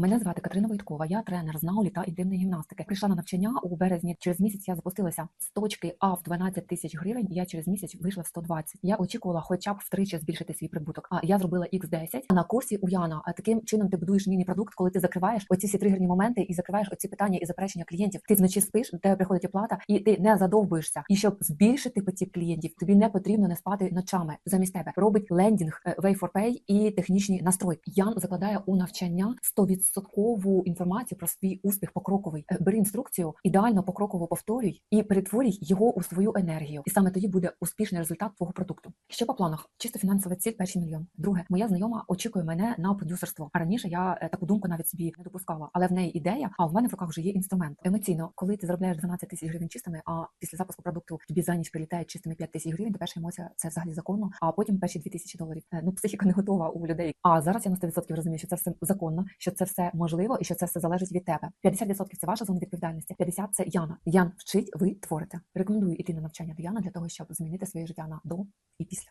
Мене звати Катерина Войткова, я тренер з наулі та інтимної гімнастики. Прийшла на навчання у березні. Через місяць я запустилася з точки А в 12 тисяч гривень. Я через місяць вийшла в 120. Я очікувала хоча б втричі збільшити свій прибуток. А я зробила X10 на курсі у Яна. А таким чином ти будуєш міні-продукт, коли ти закриваєш оці всі тригерні моменти і закриваєш оці питання і заперечення клієнтів. Ти вночі спиш, до тебе приходить оплата, і ти не задовбуєшся. І щоб збільшити потік клієнтів, тобі не потрібно не спати ночами. Замість тебе робить лендінг е, Way for Pay і технічні настройки. Ян закладає у навчання 100% інформацію про свій успіх покроковий. Е, Бери інструкцію, ідеально покроково повторюй і перетворюй його у свою енергію. І саме тоді буде успішний результат твого продукту. Що по планах? Чисто фінансова ціль перший мільйон. Друге, моя знайома очікує мене на продюсерство. А раніше я е, таку думку навіть собі не допускала. Але в неї ідея, а в мене в руках вже є інструмент. Емоційно, коли ти заробляєш 12 тисяч гривень чистими, а після запуску продукту тобі за ніч прилітає чистими 5 тисяч гривень, то перша емоція це взагалі законно. А потім перші 2 тисячі доларів. Е, Ну психіка не готова у людей. А зараз я на 100% розумію, що це все законно, що це все можливо і що це все залежить від тебе. 50% це ваша зона відповідальності, 50% це Яна. Ян вчить, ви творите. Рекомендую іти на навчання до Яна для того, щоб змінити своє життя на до і після.